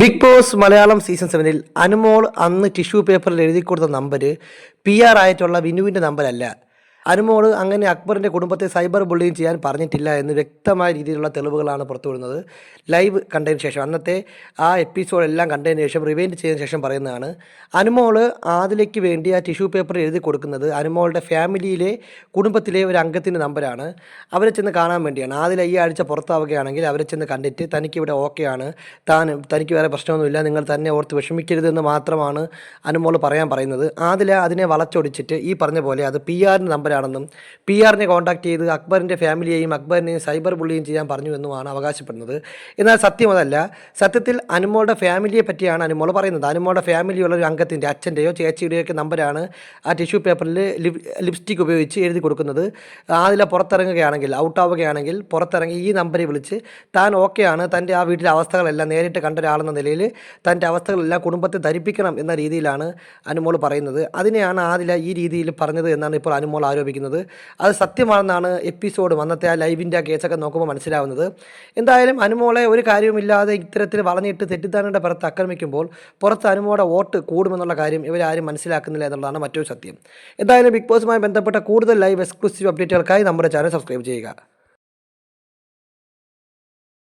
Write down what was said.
Big boss Malayalam season സെവനിൽ അനുമോൾ അന്ന് tissue പേപ്പറിൽ എഴുതി കൊടുത്ത നമ്പർ പി ആർ ആയിട്ടുള്ള വിനുവിന്റെ നമ്പരല്ല. അനുമോൾ അങ്ങനെ അക്ബറിന്റെ കുടുംബത്തെ സൈബർ ബുള്ളിങ് ചെയ്യാൻ പറഞ്ഞിട്ടില്ല എന്ന് വ്യക്തമായ രീതിയിലുള്ള തെളിവുകളാണ് പുറത്തു വരുന്നത് ലൈവ് കണ്ടതിന് ശേഷം അന്നത്തെ ആ എപ്പിസോഡ് എല്ലാം കണ്ടതിന് ശേഷം റിവൈൻഡ് ചെയ്തതിന് ശേഷം പറയുന്നതാണ് അനുമോൾ ആദിലേക്ക് വേണ്ടി ആ ടിഷ്യൂ പേപ്പർ എഴുതി കൊടുക്കുന്നത് അനുമോളുടെ ഫാമിലിയിലെ കുടുംബത്തിലെ ഒരു അംഗത്തിന്റെ നമ്പരാണ് അവരെ ചെന്ന് കാണാൻ വേണ്ടിയാണ്. ആദില ഈ ആഴ്ച പുറത്താവുകയാണെങ്കിൽ അവരെ ചെന്ന് കണ്ടിട്ട് തനിക്ക് ഇവിടെ ഓക്കെയാണ് താൻ തനിക്ക് വേറെ പ്രശ്നമൊന്നുമില്ല നിങ്ങൾ തന്നെ ഓർത്ത് വിഷമിക്കരുതെന്ന് മാത്രമാണ് അനുമോൾ പറയാൻ പറയുന്നത്. ആദില അതിനെ വളച്ചൊടിച്ചിട്ട് ഈ പറഞ്ഞ പോലെ അത് പി ആറിന്റെ നമ്പരാണെന്നും പി ആറിനെ കോൺടാക്ട് ചെയ്ത് അക്ബറിന്റെ ഫാമിലിയെയും അക്ബറിനെയും സൈബർ ബുള്ളിയും ചെയ്യാൻ പറഞ്ഞു എന്നുമാണ് അവകാശപ്പെടുന്നത്. എന്നാൽ സത്യം അതല്ല സത്യത്തിൽ അനുമോളുടെ ഫാമിലിയെ പറ്റിയാണ് അനുമോൾ പറയുന്നത്. അനുമോളുടെ ഫാമിലിയുള്ള ഒരു അംഗത്തിന്റെ അച്ഛന്റെയോ ചേച്ചിയുടെയോ ഒക്കെ നമ്പരാണ് ആ ടിഷ്യൂ പേപ്പറിൽ ലിപ് ലിപ്സ്റ്റിക് ഉപയോഗിച്ച് എഴുതി കൊടുക്കുന്നത്. അതിലെ പുറത്തിറങ്ങുകയാണെങ്കിൽ ഔട്ട് ആവുകയാണെങ്കിൽ പുറത്തിറങ്ങി ഈ നമ്പറിൽ വിളിച്ച് താൻ ഓക്കെയാണ് തന്റെ ആ വീട്ടിലെ അവസ്ഥകളെല്ലാം നേരിട്ട് കണ്ട ഒരാളെന്ന നിലയിൽ തന്റെ അവസ്ഥകളെല്ലാം കുടുംബത്തെ ധരിപ്പിക്കണം എന്ന രീതിയിലാണ് അനുമോൾ പറയുന്നത്. അതിനെയാണ് ആദില ഈ രീതിയിൽ പറഞ്ഞത് എന്നാണ് ഇപ്പോൾ അനുമോൾ ആരോപിക്കുന്നത് അത് സത്യമാണെന്നാണ് എപ്പിസോഡ് അന്നത്തെ ആ ലൈവിന്റെ ആ കേസൊക്കെ നോക്കുമ്പോൾ മനസ്സിലാവുന്നത്. എന്തായാലും അനുമോളെ ഒരു കാര്യവുമില്ലാതെ ഇത്തരത്തിൽ വളഞ്ഞിട്ട് തെറ്റിദ്ധാരണയുടെ പുറത്ത് ആക്രമിക്കുമ്പോൾ പുറത്ത് അനുമോടെ വോട്ട് കൂടുമെന്നുള്ള കാര്യം ഇവരാരും മനസ്സിലാക്കുന്നില്ല എന്നുള്ളതാണ് മറ്റൊരു സത്യം. എന്തായാലും ബിഗ് ബോസുമായി ബന്ധപ്പെട്ട കൂടുതൽ ലൈവ് എക്സ്ക്ലൂസീവ് അപ്ഡേറ്റുകൾക്കായി നമ്മുടെ ചാനൽ സബ്സ്ക്രൈബ് ചെയ്യുക.